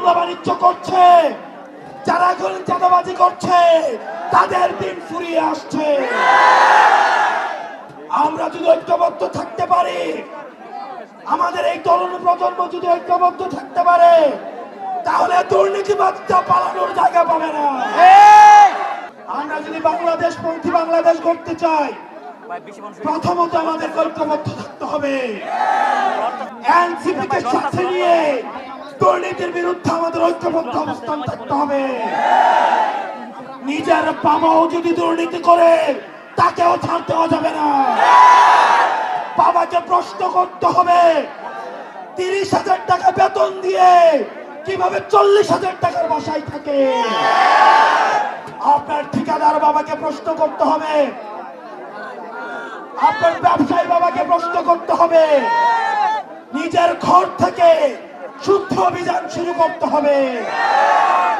মামলা বাণিজ্য করছে। যারা এখন চাঁদাবাজি করছে তাদের দিন ফুরিয়ে আসছে। আমরা যদি ঐক্যবদ্ধ থাকতে পারি আমাদের এই তরুণ প্রজন্ম যদি ঐক্যবদ্ধ থাকতে পারে তাহলে দুর্নীতিবাদটা পালানোর জায়গা পাবে না। আমরা যদি বাংলাদেশ পন্থী বাংলাদেশ করতে চাই প্রথমত আমাদের ঐক্যবদ্ধ থাকতে হবে। এনসিপি কে সাথে নিয়ে ঐক্যবদ্ধ অবস্থান থাকতে হবে। নিজের বাবাও যদি দুর্নীতি করে, তাকেও ছাড় দেওয়া যাবে না। বাবাকে প্রশ্ন করতে হবে, তিরিশ হাজার টাকা বেতন দিয়ে কীভাবে চল্লিশ হাজার টাকার বাসায় থাকে? আপনার ঠিকাদার বাবাকে প্রশ্ন করতে হবে, আপনার ব্যবসায়ী বাবাকে প্রশ্ন করতে হবে। নিজের ঘর থেকে অভিযান শুরু করতে হবে।